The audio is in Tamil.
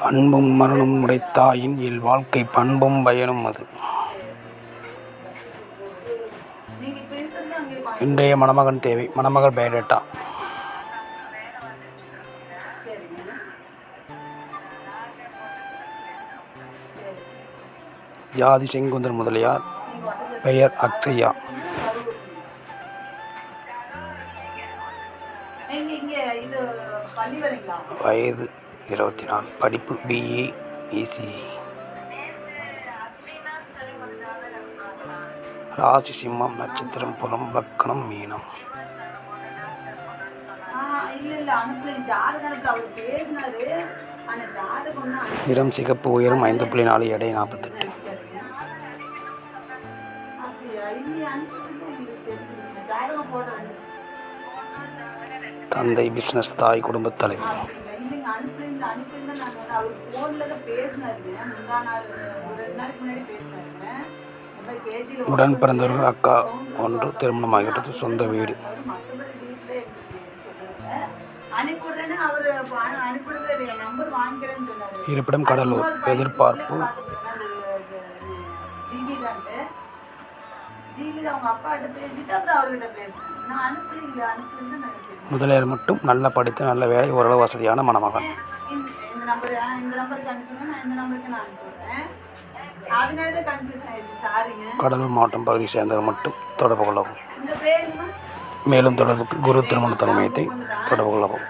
அன்பும் மரணமும் உடைத்தாயின் இல் வாழ்க்கை பண்பும் பயனும் அது. இன்றைய மணமகன் தேவை. மணமகள் பயோடேட்டா ஜாதி செங்குந்தர் முதலியார். பெயர் அக்ஷயா. வயது இருபத்தி நாலு படிப்பு பிஇ இசி ராசி சிம்மம் நட்சத்திரம் புலம் லக்கணம் மீனம். நிறம் சிகப்பு உயரம் ஐந்து புள்ளி நாலு எடை நாற்பத்தெட்டு. தந்தை பிஸ்னஸ் தாய் குடும்பத் தலைவி அனுப்புறீங்க நான் வந்து. அவர் ஃபோனில் தான் பேசினாருங்க முந்தா நாள் ஒரு ரெண்டு நாளைக்கு முன்னாடி பேசினாருங்க உடன் பிறந்தவர்கள் அக்கா. ஒன்று திருமணமாகிவிட்டது. சொந்த வீடு. இருப்பிடம் கடலூர். எதிர்பார்ப்பு. முதலியார் மட்டும் நல்லா படித்து நல்ல வேலை ஓரளவு வசதியான மணமகன். நம்பர் இந்த நம்பருக்கு அனுப்புங்க. நான் இந்த நம்பருக்கு நான் அனுப்பிவிடுறேன் அதனால தான் கன்ஃபியூஸ் ஆயிடுச்சு. சாரிங்க. கடலூர் மாவட்டம் பகுதியை சேர்ந்தவர் மட்டும் தொடர்பு கொள்ளவும். இந்த பேருமா மேலும் தொடர்புக்கு குரு திருமண தலைமையத்தை தொடர்பு கொள்ளவும்.